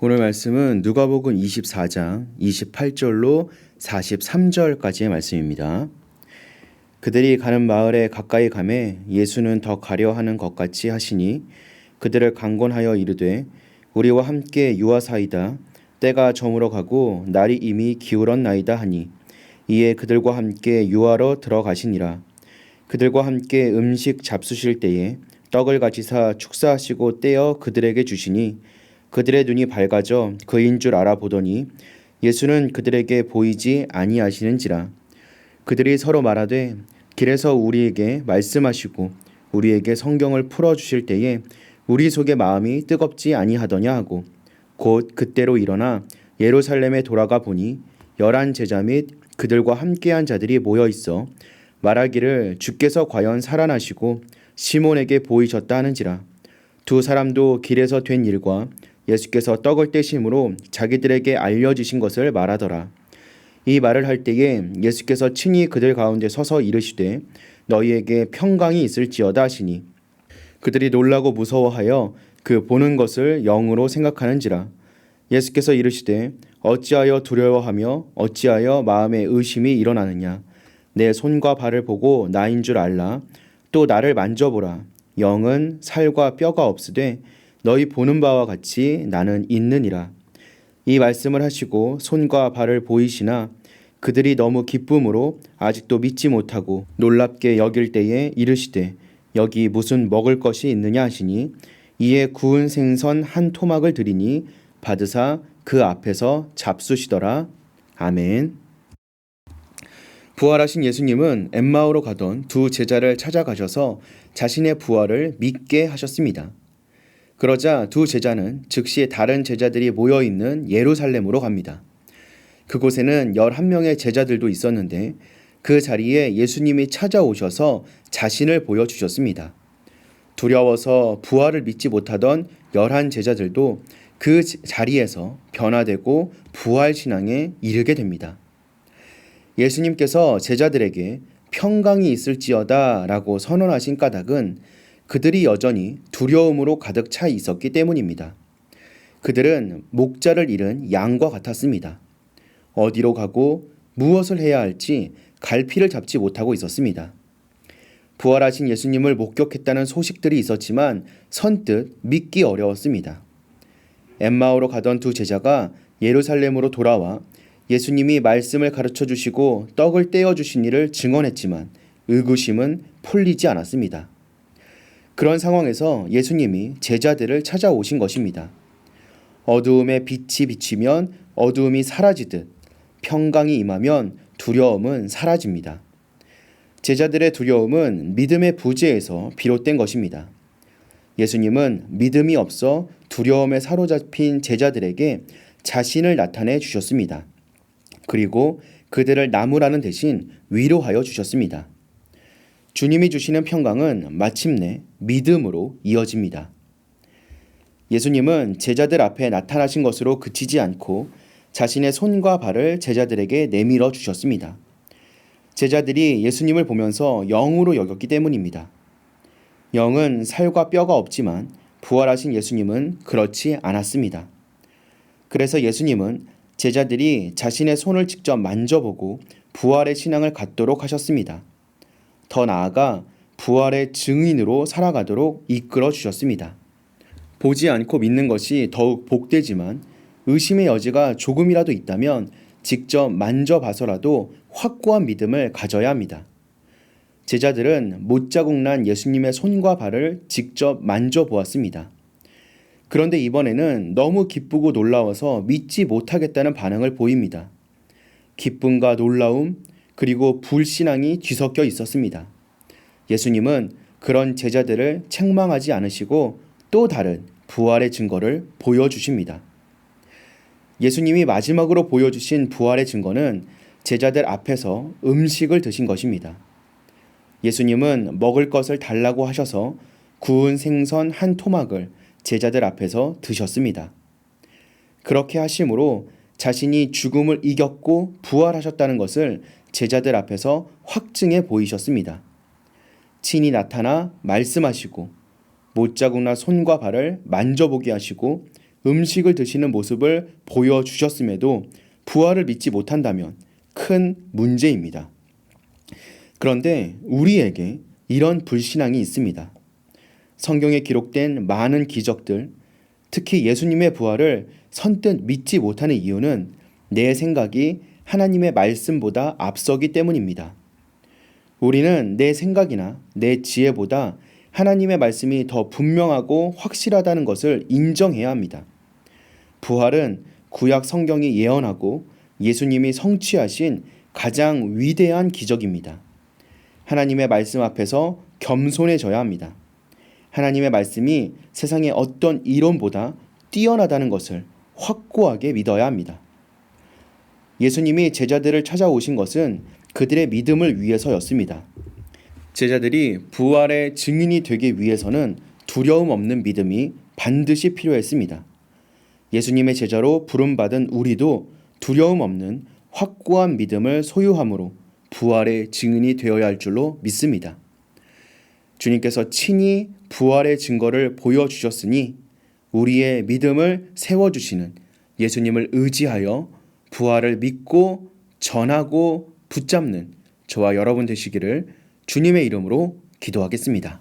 오늘 말씀은 누가복음 24장 28절로 43절까지의 말씀입니다. 그들이 가는 마을에 가까이 가매 예수는 더 가려 하는 것 같이 하시니 그들을 강권하여 이르되 우리와 함께 유하사이다 때가 저물어 가고 날이 이미 기울었나이다 하니 이에 그들과 함께 유하러 들어가시니라 그들과 함께 음식 잡수실 때에 떡을 가지사 축사하시고 떼어 그들에게 주시니 그들의 눈이 밝아져 그인 줄 알아보더니 예수는 그들에게 보이지 아니하시는지라. 그들이 서로 말하되 길에서 우리에게 말씀하시고 우리에게 성경을 풀어 주실 때에 우리 속의 마음이 뜨겁지 아니하더냐 하고 곧 그때로 일어나 예루살렘에 돌아가 보니 열한 제자 및 그들과 함께한 자들이 모여 있어 말하기를 주께서 과연 살아나시고 시몬에게 보이셨다 하는지라. 두 사람도 길에서 된 일과 예수께서 떡을 떼심으로 자기들에게 알려주신 것을 말하더라. 이 말을 할 때에 예수께서 친히 그들 가운데 서서 이르시되 너희에게 평강이 있을지어다 하시니 그들이 놀라고 무서워하여 그 보는 것을 영으로 생각하는지라. 예수께서 이르시되 어찌하여 두려워하며 어찌하여 마음에 의심이 일어나느냐? 내 손과 발을 보고 나인 줄 알라. 또 나를 만져보라. 영은 살과 뼈가 없으되 너희 보는 바와 같이 나는 있느니라 이 말씀을 하시고 손과 발을 보이시나 그들이 너무 기쁨으로 아직도 믿지 못하고 놀랍게 여길 때에 이르시되 여기 무슨 먹을 것이 있느냐 하시니 이에 구운 생선 한 토막을 드리니 받으사 그 앞에서 잡수시더라 아멘. 부활하신 예수님은 엠마오로 가던 두 제자를 찾아가셔서 자신의 부활을 믿게 하셨습니다. 그러자 두 제자는 즉시 다른 제자들이 모여 있는 예루살렘으로 갑니다. 그곳에는 11명의 제자들도 있었는데 그 자리에 예수님이 찾아오셔서 자신을 보여주셨습니다. 두려워서 부활을 믿지 못하던 열한 제자들도 그 자리에서 변화되고 부활 신앙에 이르게 됩니다. 예수님께서 제자들에게 평강이 있을지어다 라고 선언하신 까닭은 그들이 여전히 두려움으로 가득 차 있었기 때문입니다. 그들은 목자를 잃은 양과 같았습니다. 어디로 가고 무엇을 해야 할지 갈피를 잡지 못하고 있었습니다. 부활하신 예수님을 목격했다는 소식들이 있었지만 선뜻 믿기 어려웠습니다. 엠마오로 가던 두 제자가 예루살렘으로 돌아와 예수님이 말씀을 가르쳐 주시고 떡을 떼어 주신 일을 증언했지만 의구심은 풀리지 않았습니다. 그런 상황에서 예수님이 제자들을 찾아오신 것입니다. 어두움에 빛이 비치면 어두움이 사라지듯 평강이 임하면 두려움은 사라집니다. 제자들의 두려움은 믿음의 부재에서 비롯된 것입니다. 예수님은 믿음이 없어 두려움에 사로잡힌 제자들에게 자신을 나타내 주셨습니다. 그리고 그들을 나무라는 대신 위로하여 주셨습니다. 주님이 주시는 평강은 마침내 믿음으로 이어집니다. 예수님은 제자들 앞에 나타나신 것으로 그치지 않고 자신의 손과 발을 제자들에게 내밀어 주셨습니다. 제자들이 예수님을 보면서 영으로 여겼기 때문입니다. 영은 살과 뼈가 없지만 부활하신 예수님은 그렇지 않았습니다. 그래서 예수님은 제자들이 자신의 손을 직접 만져보고 부활의 신앙을 갖도록 하셨습니다. 더 나아가 부활의 증인으로 살아가도록 이끌어 주셨습니다. 보지 않고 믿는 것이 더욱 복되지만 의심의 여지가 조금이라도 있다면 직접 만져봐서라도 확고한 믿음을 가져야 합니다. 제자들은 못 자국 난 예수님의 손과 발을 직접 만져보았습니다. 그런데 이번에는 너무 기쁘고 놀라워서 믿지 못하겠다는 반응을 보입니다. 기쁨과 놀라움, 그리고 불신앙이 뒤섞여 있었습니다. 예수님은 그런 제자들을 책망하지 않으시고 또 다른 부활의 증거를 보여주십니다. 예수님이 마지막으로 보여주신 부활의 증거는 제자들 앞에서 음식을 드신 것입니다. 예수님은 먹을 것을 달라고 하셔서 구운 생선 한 토막을 제자들 앞에서 드셨습니다. 그렇게 하심으로 자신이 죽음을 이겼고 부활하셨다는 것을 제자들 앞에서 확증해 보이셨습니다. 친히 나타나 말씀하시고 못자국나 손과 발을 만져보게 하시고 음식을 드시는 모습을 보여주셨음에도 부활을 믿지 못한다면 큰 문제입니다. 그런데 우리에게 이런 불신앙이 있습니다. 성경에 기록된 많은 기적들, 특히 예수님의 부활을 선뜻 믿지 못하는 이유는 내 생각이 하나님의 말씀보다 앞서기 때문입니다. 우리는 내 생각이나 내 지혜보다 하나님의 말씀이 더 분명하고 확실하다는 것을 인정해야 합니다. 부활은 구약 성경이 예언하고 예수님이 성취하신 가장 위대한 기적입니다. 하나님의 말씀 앞에서 겸손해져야 합니다. 하나님의 말씀이 세상의 어떤 이론보다 뛰어나다는 것을 확고하게 믿어야 합니다. 예수님이 제자들을 찾아오신 것은 그들의 믿음을 위해서였습니다. 제자들이 부활의 증인이 되기 위해서는 두려움 없는 믿음이 반드시 필요했습니다. 예수님의 제자로 부름받은 우리도 두려움 없는 확고한 믿음을 소유함으로 부활의 증인이 되어야 할 줄로 믿습니다. 주님께서 친히 부활의 증거를 보여주셨으니 우리의 믿음을 세워주시는 예수님을 의지하여 부활을 믿고 전하고 붙잡는 저와 여러분 되시기를 주님의 이름으로 기도하겠습니다.